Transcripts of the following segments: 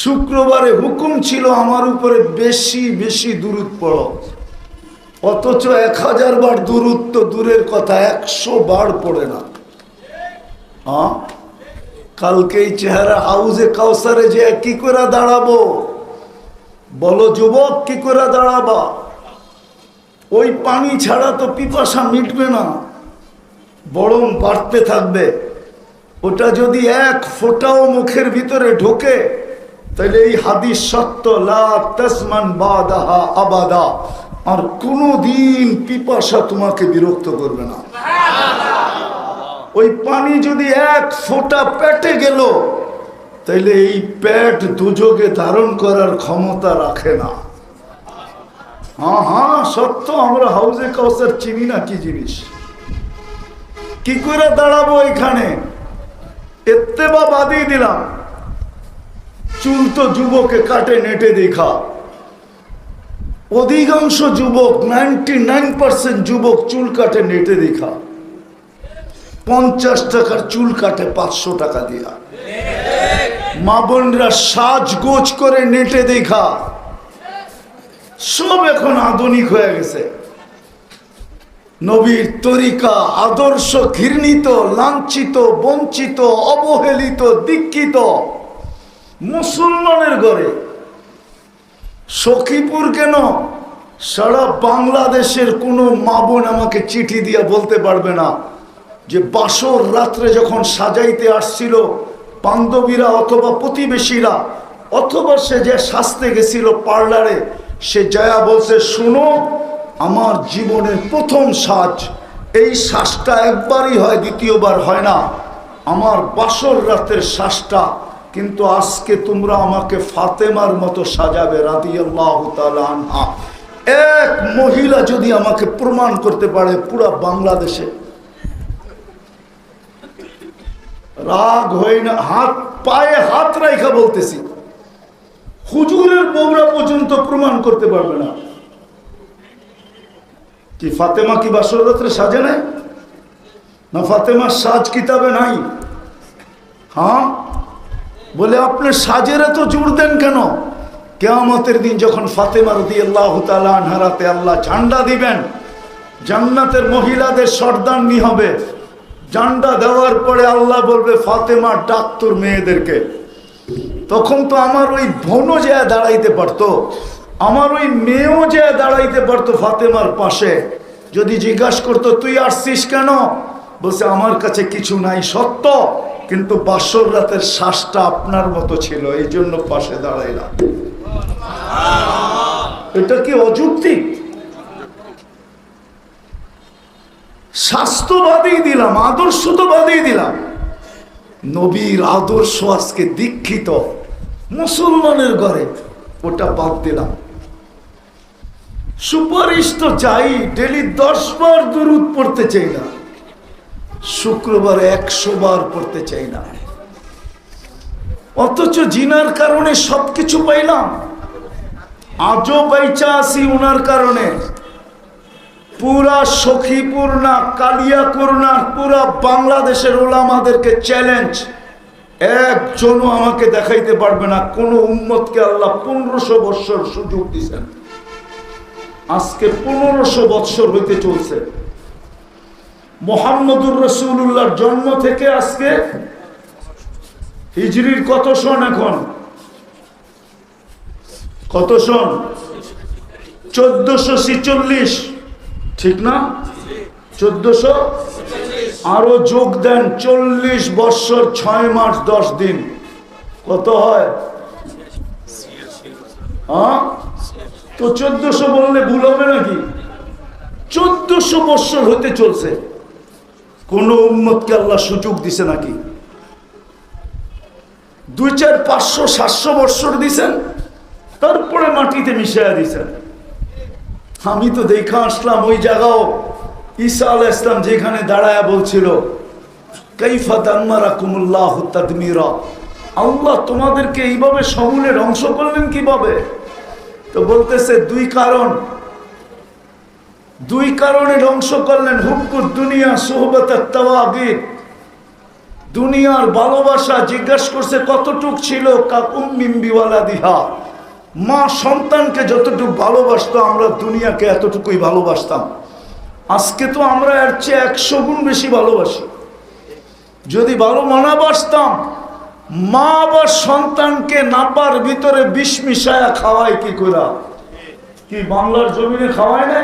শুক্রবারে হুকুম ছিল আমার উপরে বেশি বেশি দূরত পড়ো। অথচ এক হাজার বার দূরত্ব দূরের কথা, একশো বার পড়ে না। হ্যাঁ কালকে এই চেহারা হাউজে কাউসারে যে কি করে দাঁড়াবো? বলো, যুবক, কি করে দাঁড়াবা? ওই পানি ছাড়া তো পিপাসা মিটবে না। বরং বাড়তে থাকবে। ওটা যদি এক ফোঁটাও মুখের ভিতরে ঢোকে তাহলে এই হাদিস সত্য, লা তাসমান বাদাহা আবাদা। আর কোনো দিন পিপাসা তোমাকে বিরক্ত করবে না। ওই পানি যদি এক ফোঁটা পেটে গেল, তাহলে এই পেট দুযোগে ধারণ করার ক্ষমতা রাখে না। হ্যাঁ হ্যাঁ সত্য, আমরা হাউজে কাউসার চিনি না কি জিনিস? কি করে দাঁড়াবো এখানে? এত্তেবা বাদিয়ে দিলাম। চুল তো যুবকে কাটে, নেটে দেখা। অধিকাংশ যুবক, নাইনটি নাইন পার্সেন্ট যুবক চুল কাটে, নেটে দেখা। পঞ্চাশ টাকার চুল কাটে, পাঁচশো টাকা দিয়া। মা বোনরা সাজগোজ করে, নেটে দেখা। সব এখন আধুনিক হয়ে গেছে। নবীর তরিকা, আদর্শ ঘৃণিত, লাঞ্ছিত, বঞ্চিত, অবহেলিত, দীক্ষিত। মুসলমানের ঘরে। সখীপুর কেন? সারা বাংলাদেশের কোনো মা বোন আমাকে চিঠি দিয়ে বলতে পারবে না যে বাসর রাত্রে যখন সাজাইতে আসছিল বান্ধবীরা অথবা প্রতিবেশীরা, অথবা সে যে সাজতে গেছিল পার্লারে, সে জয়া বলছে, শুনো, আমার জীবনের প্রথম সাজ। এই শ্বাসটা একবারই হয়, দ্বিতীয়বার হয় না। আমার বাসর রাতের শ্বাসটা কিন্তু আজকে তোমরা আমাকে ফাতেমার মতো সাজাবে আনহা। এক মহিলা যদি আমাকে প্রমাণ করতে পারে পুরা বাংলাদেশে। রাগ হয় না, হাত, পায়ে হাত রাইখা বলতেছি। হুজুরের বৌরা পর্যন্ত প্রমাণ করতে পারবে না। কি ফাতেমা কি বাসর রাত্রে সাজে নাই? না ফাতেমার সাজ কিতাবে নাই? হ্যাঁ? বলে আপনি সাজের এত জোর দেন কেন? কেয়ামতের দিন যখন ফাতেমা রদি আল্লাহ আনহারাতে আল্লাহ ঝান্ডা দিবেন, জান্নাতের মহিলাদের সর্দারনি হবে। জান্ডা দেওয়ার পরে আল্লাহ বলবে, ফাতেমা ডাক্তর মেয়েদেরকে। তখন তো আমার ওই বোনও যে দাঁড়াইতে পারতো, আমার ওই মেয়েও যে দাঁড়াইতে পারতো ফাতেমার পাশে। যদি জিজ্ঞাসা করতো, তুই আসছিস কেন? বলছে, আমার কাছে কিছু নাই, সত্য। কিন্তু বাসর রাতের শ্বাসটা আপনার মতো ছিল, এই জন্য পাশে দাঁড়াইলাম এটা কি অযৌক্তিক? স্বাস্থ্যবাদী দিলাম আদর্শ তো বাদই দিলাম। নবীর আদর্শ আজকে দীক্ষিত, মুসলমানের ঘরে, ওটা বাদ দিলাম। সুপারিশ তো চাই ডেলি দশ বার দূরত পড়তে চাই না শুক্রবার একশো বার পড়তে চাই না। অথচ জিনার কারণে সবকিছু পাইলাম। আজও বাইচা আসি ওনার কারণে। পুরা সখীপুর না, কালিয়াকুর না, পুরা বাংলাদেশের ওলামাদেরকে চ্যালেঞ্জ একজনও আমাকে দেখাইতে পারবে না, কোন উম্মতকে আল্লাহ পনেরোশো বৎসর সুযোগ দিছেন। আজকে পনেরোশো বৎসর হইতে চলছে। মোহাম্মদুর রসুল্লাহর জন্ম থেকে আজকে হিজড়ির কত সন এখন? কত সন? চোদ্দশো ছিচল্লিশ। ঠিক না? চোদ্দশো? আরও যোগ দেন, চল্লিশ বৎসর, ছয় মাস, দশ দিন। কত হয়? হ্যাঁ? তো চোদ্দশো বললে ভুল হবে নাকি? চোদ্দশো বৎসর হতে চলছে। কোন উম্মতকে আল্লাহ সুযোগ দিছে নাকি? দুই চার পাঁচশো, সাতশো বৎসর দিছেন, তারপরে মাটিতে মিশাইয়া দিছেন। আমি তো দেখা আসলাম ওই জায়গাও, ঈসা আল ইসলাম যেখানে দাঁড়ায় বলছিল আল্লাহ তোমাদেরকে এইভাবে সমূলে ধ্বংস করলেন কীভাবে? তো বলতেছে, দুই কারণ। দুই কারণে ধ্বংস করলেন হুকুর দুনিয়া সোহবত তাওয়াগির দুনিয়ার ভালোবাসা জিজ্ঞাসা করছে কতটুক ছিল কাকুমিম্বিওয়ালা দিহা মা সন্তানকে যতটুকু ভালোবাসতো, আমরা দুনিয়াকে এতটুকুই ভালোবাসতাম। আজকে তো আমরা এর চেয়ে একশো গুণ বেশি ভালোবাসি। যদি ভালো মানা বাসতাম, মা বা সন্তানকে নাপার ভিতরে বিষ মিশায়া খাওয়ায় কি করে কি বাংলার জমিনে খাওয়ায় না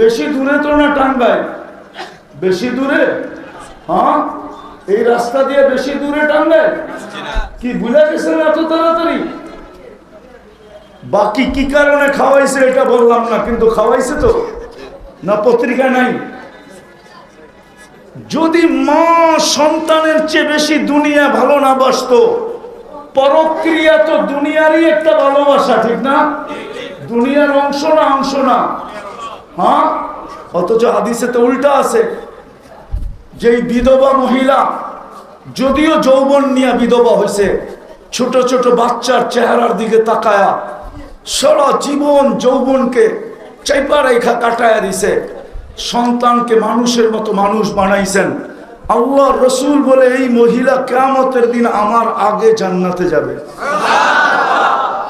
বেশি দূরে তো না টাঙ্গায় বেশি দূরে? হ্যাঁ? এই রাস্তা দিয়ে বেশি দূরে টাঙ্গায় কি ভুলে গেছেন এত তাড়াতাড়ি? বাকি কি কারণে খাওয়াইছে এটা বললাম না, কিন্তু খাওয়াইছে তো। না পত্রিকা নাই। যদি মা সন্তানের চেয়ে বেশি দুনিয়া ভালো না বাসতো, পরক্রিয়া তো দুনিয়ারই একটা ভালোবাসা, ঠিক না? দুনিয়ার অংশ না অংশ না। হ্যাঁ? অথচ হাদিসে তো উল্টা আছে। যেই বিধবা মহিলা যদিও যৌবন নিয়ে বিধবা হয়েছে ছোট ছোট বাচ্চার চেহারার দিকে তাকায়া সারা জীবন যৌবনকে চাইপা রেখা কাটায়া দিছে। সন্তানকে মানুষের মতো মানুষ বানাইছেন। আল্লাহ রসুল বলে এই মহিলা কেমতের দিন আমার আগে জান্নাতে যাবে।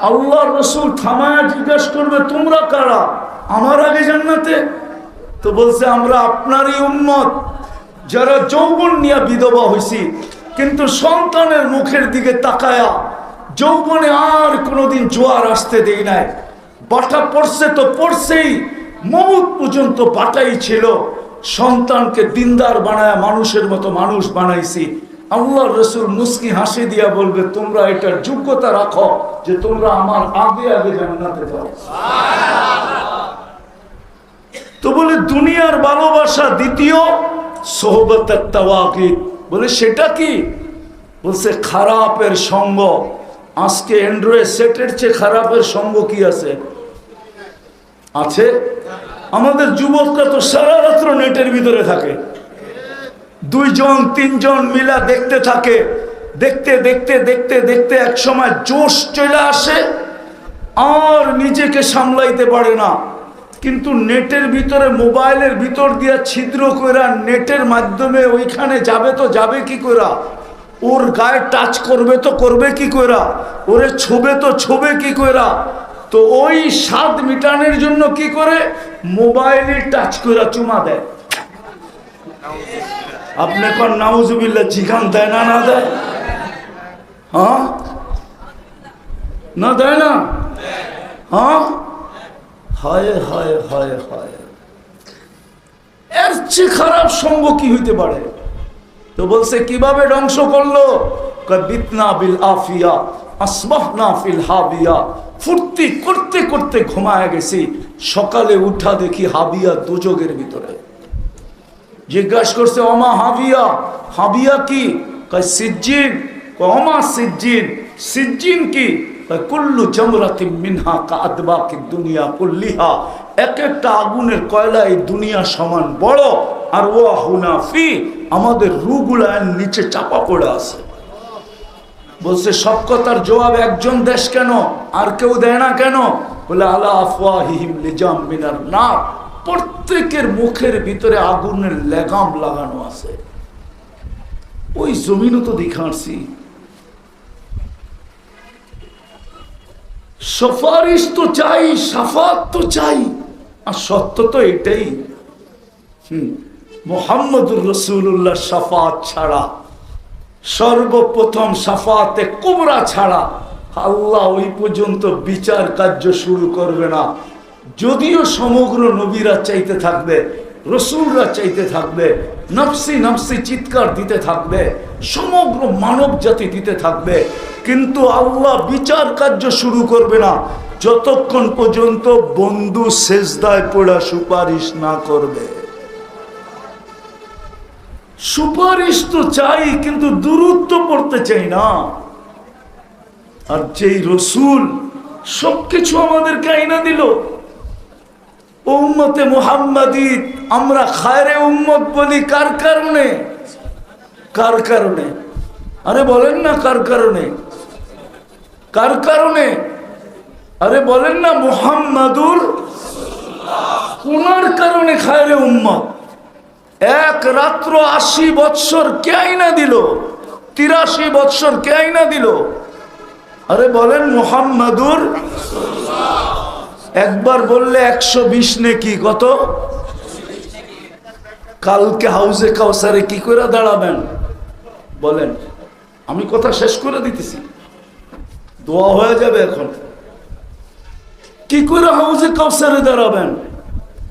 আল্লাহ রসুল থামায়া জিজ্ঞাসা করবে তোমরা কারা? আমার আগে জান্নাতে। তো বলছে, আমরা আপনারই উন্মত যারা যৌবন নিয়ে বিধবা হয়েছি কিন্তু সন্তানের মুখের দিকে তাকায়া যৌবনে আর কোনোদিন জোয়ার আসতে দেই নাই। বাটা পড়ছে তো পড়ছেই মমুত পর্যন্ত বাটাই ছিল। সন্তানকে দিনদার বানায় মানুষের মতো মানুষ বানাইছি। আল্লাহ রসুল মুস্কি হাসি দিয়া বলবে, তোমরা এটার যোগ্যতা রাখো যে তোমরা আমার আগে আগে জান্নাতে যাও। তো বলে দুনিয়ার ভালোবাসা দ্বিতীয়, সোহবতের তাওয়াকিদ। বলে, সেটা কি? বলছে, খারাপের সঙ্গ। আজকে অ্যান্ড্রয়েড সেটের চেয়ে খারাপের সঙ্গ কি আছে? আছে। আমাদের যুবকরা তো সারা রাত্র নেটের ভিতরে থাকে। দুইজন, তিনজন মিলা দেখতে থাকে। দেখতে দেখতে দেখতে দেখতে এক সময় জোশ চলে আসে, আর নিজেকে সামলাইতে পারে না। কিন্তু নেটের ভিতরে, মোবাইলের ভিতর দিয়া ছিদ্র কইরা নেটের মাধ্যমে ওইখানে যাবে তো যাবে কি কইরা? ওর গায়ে টাচ করবে তো করবে কি কইরা? ওরে ছোবে তো ছোবে কি কইরা? তো ওই স্বাদ মিটানোর জন্য কি করে? মোবাইলে টাচ কইরা চুমা দেয়। আপনি কোন নাউজুবিল্লা জিখান দেয় না না দেয়? হ্যাঁ? না দেয় না? হ্যাঁ? হায় হায় হায় হায়। এর চেয়ে খারাপ সঙ্গ কি হইতে পারে? তো বলছে, কীভাবে ধ্বংস করল? বিতনা বিল আফিয়া, আসবাহনা ফিল হাবিয়া। ফুর্তি করতে করতে ঘুমায় গেছি। সকালে উঠা দেখি হাবিয়া দুযোগের ভিতরে। জিজ্ঞাসা করছে অমা হাবিয়া হাবিয়া কি? কয়, সিজ্জিন। অমা সিজ্জিন সিজ্জিন কি? কুল্লু জমরাতি মিনহা কাদবা কি দুনিয়া কুল্লিহা। এক একটা আগুনের কয়লা এই দুনিয়া সমান বড়, আর ও হুনাফি আমাদের রুগুলা নিচে চাপা পড়ে আছে। বলছে, সব কথার জবাব একজন দেশ কেন? আর কেউ দেয় না কেন? বলে, আলা আফওয়াহিম লিজাম মিনার না প্রত্যেকের মুখের ভিতরে আগুনের লেগাম লাগানো আছে। ওই জমিনও তো দেখাচ্ছি সফারিশ তো চাই, সাফাত তো চাই। আর সত্য তো এটাই। হম, মোহাম্মদুর রসুল্লাহ সাফাত ছাড়া, সর্বপ্রথম সাফাতে কুমরা ছাড়া আল্লাহ ওই পর্যন্ত বিচার কার্য শুরু করবে না। যদিও সমগ্র নবীরা চাইতে থাকবে, রসুলরা চাইতে থাকবে, নফসি নফসি চিৎকার দিতে থাকবে, সমগ্র মানব জাতি দিতে থাকবে কিন্তু আল্লাহ বিচার কার্য শুরু করবে না। যতক্ষণ পর্যন্ত বন্ধু শেষদায় পড়া সুপারিশ না করবে। সুপারিশ তো চাই, কিন্তু দূরত্ব পড়তে চাই না। আর যেই রসুল সবকিছু আমাদেরকে আইনা দিল। উম্মতে মোহাম্মদী, আমরা খায়রে উম্মত বলি কার কারণে? কার কারণে? আরে বলেন না কার কারণে? কার কারণে? আরে বলেন না, মোহাম্মদুর ওনার কারণে খায়রে উম্মত। এক রাত্র আশি বৎসর কে আইনা দিল? তিরাশি বৎসর কে আইনা দিল? আরে বলেন, মোহাম্মদুর একবার বললে একশো বিশ নেকি, কত? কালকে হাউসে কাউসারে কি করে দাঁড়াবেন? বলেন, আমি কথা শেষ করে দিতেছি। দোয়া হয়ে যাবে এখন। কি করে হাউজে কাউসারে দাঁড়াবেন?